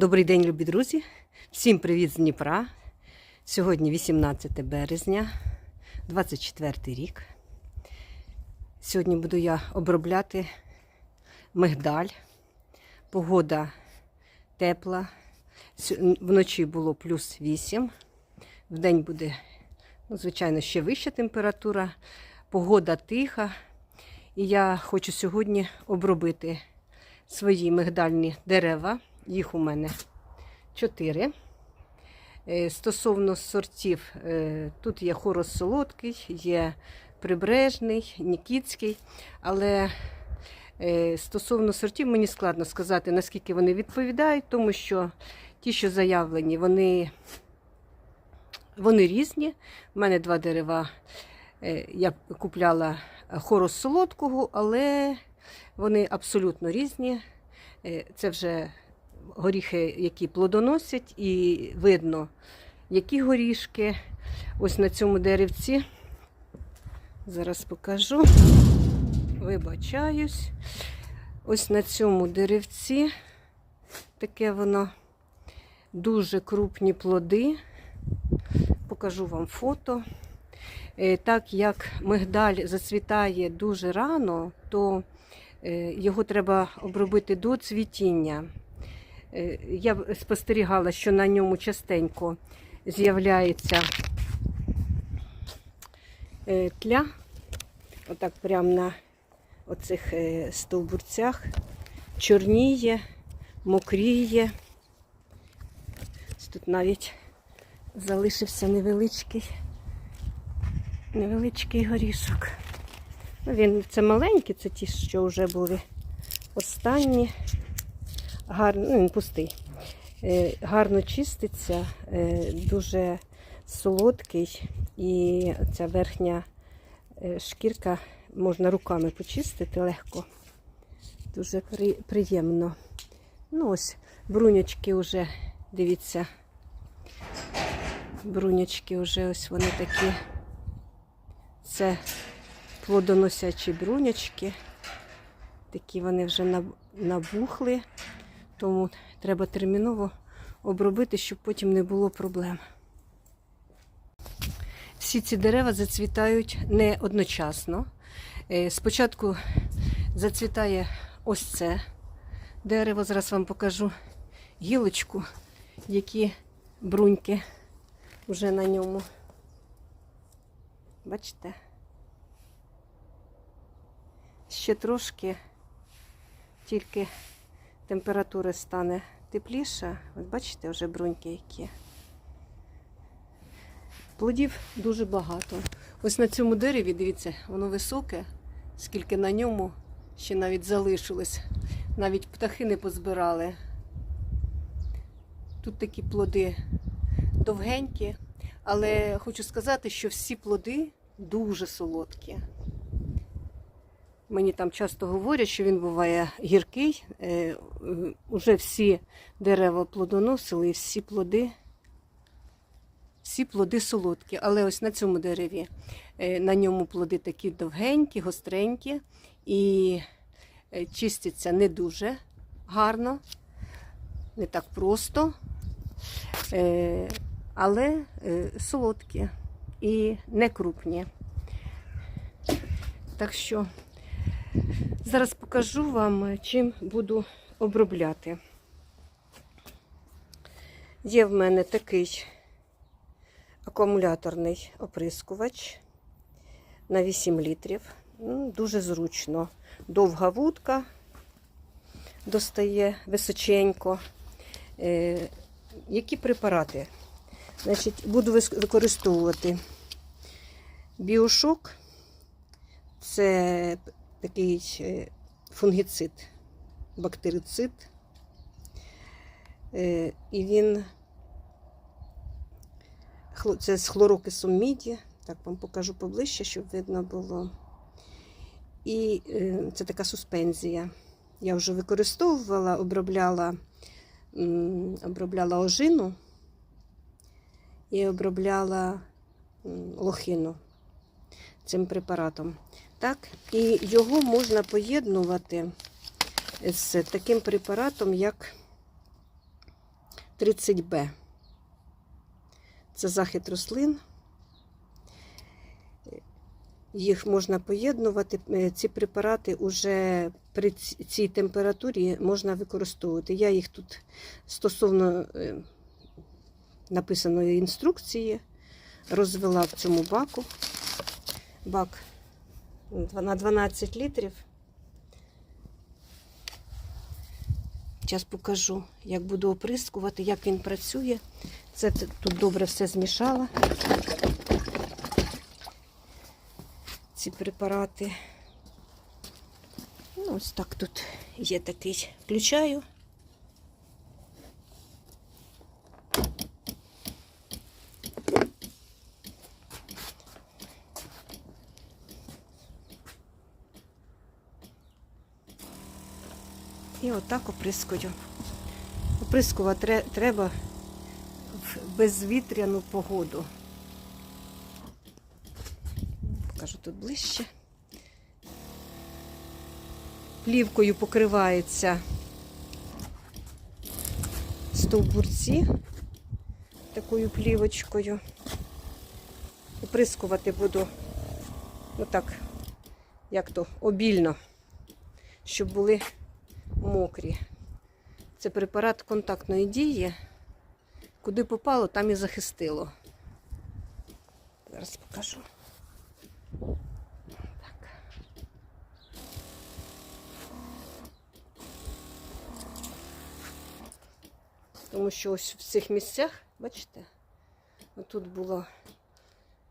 Добрий день, любі друзі! Всім привіт з Дніпра. Сьогодні 18 березня, 24 рік. Сьогодні буду я обробляти мигдаль. Погода тепла. Вночі було плюс 8. Вдень буде, ну, звичайно, ще вища температура. Погода тиха. І я хочу сьогодні обробити свої мигдальні дерева. Їх у мене чотири. Е, Стосовно сортів, е, тут є хорос солодкий, є прибережний, нікітський. Але е, стосовно сортів мені складно сказати, наскільки вони відповідають, тому що ті, що заявлені, вони, вони різні. У мене два дерева. Я купляла хорос солодкого, але вони абсолютно різні. Це вже горіхи, які плодоносять, і видно, які горішки. Ось на цьому деревці. Зараз покажу. Вибачаюсь. Ось на цьому деревці таке воно дуже крупні плоди. Покажу вам фото. Е, Так як мигдаль зацвітає дуже рано, то е, його треба обробити до цвітіння. Е, Я спостерігала, що на ньому частенько з'являється е, тля, отак прямо на оцих е, стовбурцях, чорніє, мокріє. Тут навіть залишився невеличкий, невеличкий горішок. Ну, Він це маленький, це ті, що вже були останні гарно, ну, він пустий. Е, Гарно чиститься, е, дуже солодкий, і ця верхня е, шкірка можна руками почистити легко. Дуже приємно. Ну ось, брунячки вже, дивіться, брунячки вже ось вони такі. Це плодоносячі брунячки. Такі вони вже набухли. Тому треба терміново обробити, щоб потім не було проблем. Всі ці дерева зацвітають не одночасно. Е, Спочатку зацвітає ось це дерево. Зараз вам покажу гілочку, які бруньки вже на ньому. Бачите? Ще трошки, тільки температура стане тепліша. От бачите, вже бруньки які. Плодів дуже багато. Ось на цьому дереві, дивіться, воно високе, скільки на ньому ще навіть залишилось. Навіть птахи не позбирали. Тут такі плоди довгенькі, але хочу сказати, що всі плоди дуже солодкі. Мені там часто говорять, що він буває гіркий. Е, е, Уже всі дерева плодоносили, і всі плоди, всі плоди солодкі. Але ось на цьому дереві, е, на ньому плоди такі довгенькі, гостренькі і чистяться не дуже гарно, не так просто, але солодкі і не крупні. Так що. Зараз покажу вам, чим буду обробляти. Є в мене такий акумуляторний оприскувач на 8 літрів. Ну, Дуже зручно. Довга вудка достає височенько. Е, які препарати? Значить, буду використовувати біошок. Це такий е, фунгіцид, бактерицид. Е, І він це з хлорокисом міді. Так вам покажу поближче, щоб видно було. І е, це така суспензія. Я вже використовувала, обробляла, обробляла ожину і обробляла лохину цим препаратом. Так, і його можна поєднувати з таким препаратом, як 30Б. Це захист рослин. Їх можна поєднувати. Е, Ці препарати вже при цій температурі можна використовувати. Я їх тут стосовно е, написаної інструкції розвела в цьому баку. Бак на 12 літрів. Зараз покажу, як буду оприскувати, як він працює. Це тут добре все змішала. Ці препарати. Ну, ось так тут є такий. Включаю. І отак оприскую. Оприскувати треба в безвітряну погоду. Покажу тут ближче. Плівкою покриваються стовбурці такою плівочкою. Оприскувати буду отак, як то, обільно, щоб були мокрі. Це препарат контактної дії. Куди попало, там і захистило. Зараз покажу. Так. Тому що ось в цих місцях, бачите, тут було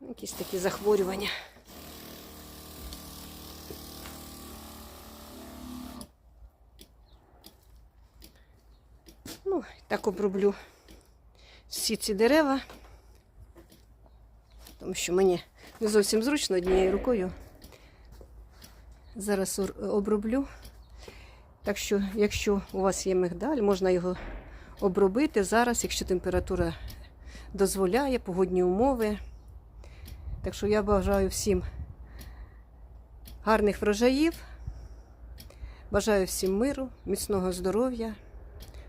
якісь такі захворювання. Ну, так оброблю всі ці дерева, тому що мені не зовсім зручно однією рукою. Зараз оброблю. Так що, якщо у вас є мигдаль, можна його обробити зараз, якщо температура дозволяє, погодні умови. Так що я бажаю всім гарних врожаїв. Бажаю всім миру, міцного здоров'я.